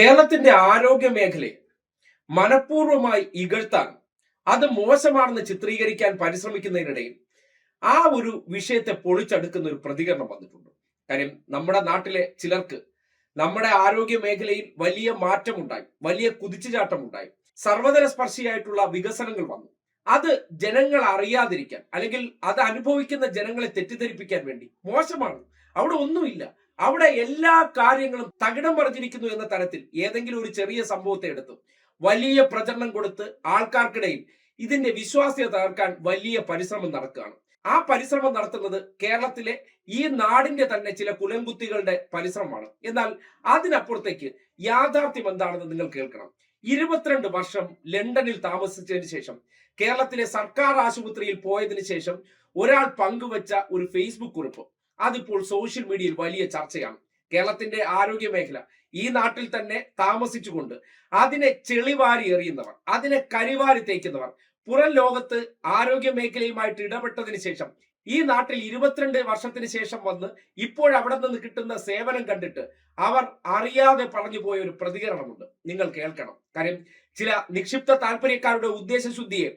കേരളത്തിന്റെ ആരോഗ്യ മേഖലയെ മനഃപൂർവമായി ഇകഴ്ത്താൻ അത് മോശമാണെന്ന് ചിത്രീകരിക്കാൻ പരിശ്രമിക്കുന്നതിനിടയിൽ ആ ഒരു വിഷയത്തെ പൊളിച്ചടുക്കുന്ന ഒരു പ്രതികരണം വന്നിട്ടുണ്ട്. കാര്യം നമ്മുടെ നാട്ടിലെ ചിലർക്ക് നമ്മുടെ ആരോഗ്യ മേഖലയിൽ വലിയ മാറ്റമുണ്ടായി വലിയ കുതിച്ചുചാട്ടമുണ്ടായി. സർവതല സ്പർശിയായിട്ടുള്ള വികസനങ്ങൾ വന്നു. അത് ജനങ്ങൾ അറിയാതിരിക്കാൻ അല്ലെങ്കിൽ അത് അനുഭവിക്കുന്ന ജനങ്ങളെ തെറ്റിദ്ധരിപ്പിക്കാൻ വേണ്ടി മോശമാണ്. അവിടെ ഒന്നുമില്ല. അവിടെ എല്ലാ കാര്യങ്ങളും തകിടം മറിഞ്ഞിരിക്കുന്നു എന്ന തരത്തിൽ ഏതെങ്കിലും ഒരു ചെറിയ സംഭവത്തെ എടുത്തു. വലിയ പ്രചരണം കൊടുത്ത് ആൾക്കാർക്കിടയിൽ ഇതിന്റെ വിശ്വാസ്യത തകർക്കാൻ വലിയ പരിശ്രമം നടക്കുകയാണ്. ആ പരിശ്രമം നടത്തുന്നത് കേരളത്തിലെ ഈ നാടിന്റെ തന്നെ ചില കുലംകുത്തികളുടെ പരിശ്രമമാണ്. എന്നാൽ അതിനപ്പുറത്തേക്ക് യാഥാർത്ഥ്യം എന്താണെന്ന് നിങ്ങൾ കേൾക്കണം. ഇരുപത്തിരണ്ട് വർഷം ലണ്ടനിൽ താമസിച്ചതിന് ശേഷം കേരളത്തിലെ സർക്കാർ ആശുപത്രിയിൽ പോയതിനു ശേഷം ഒരാൾ പങ്കുവച്ച ഒരു ഫേസ്ബുക്ക് കുറിപ്പ്. അതിപ്പോൾ സോഷ്യൽ മീഡിയയിൽ വലിയ ചർച്ചയാണ്. കേരളത്തിന്റെ ആരോഗ്യ മേഖല ഈ നാട്ടിൽ തന്നെ താമസിച്ചുകൊണ്ട് അതിനെ ചെളിവാരി എറിയുന്നവർ അതിനെ കരിവാരി തേക്കുന്നവർ പുറം ലോകത്ത് ആരോഗ്യ മേഖലയുമായിട്ട് ഇടപെട്ടതിന് ശേഷം ഈ നാട്ടിൽ ഇരുപത്തിരണ്ട് വർഷത്തിന് ശേഷം വന്ന് ഇപ്പോൾ അവിടെ നിന്ന് കിട്ടുന്ന സേവനം കണ്ടിട്ട് അവർ അറിയാതെ പറഞ്ഞു പോയ ഒരു പ്രതികരണമുണ്ട്. നിങ്ങൾ കേൾക്കണം. കാര്യം ചില നിക്ഷിപ്ത താല്പര്യക്കാരുടെ ഉദ്ദേശശുദ്ധിയെ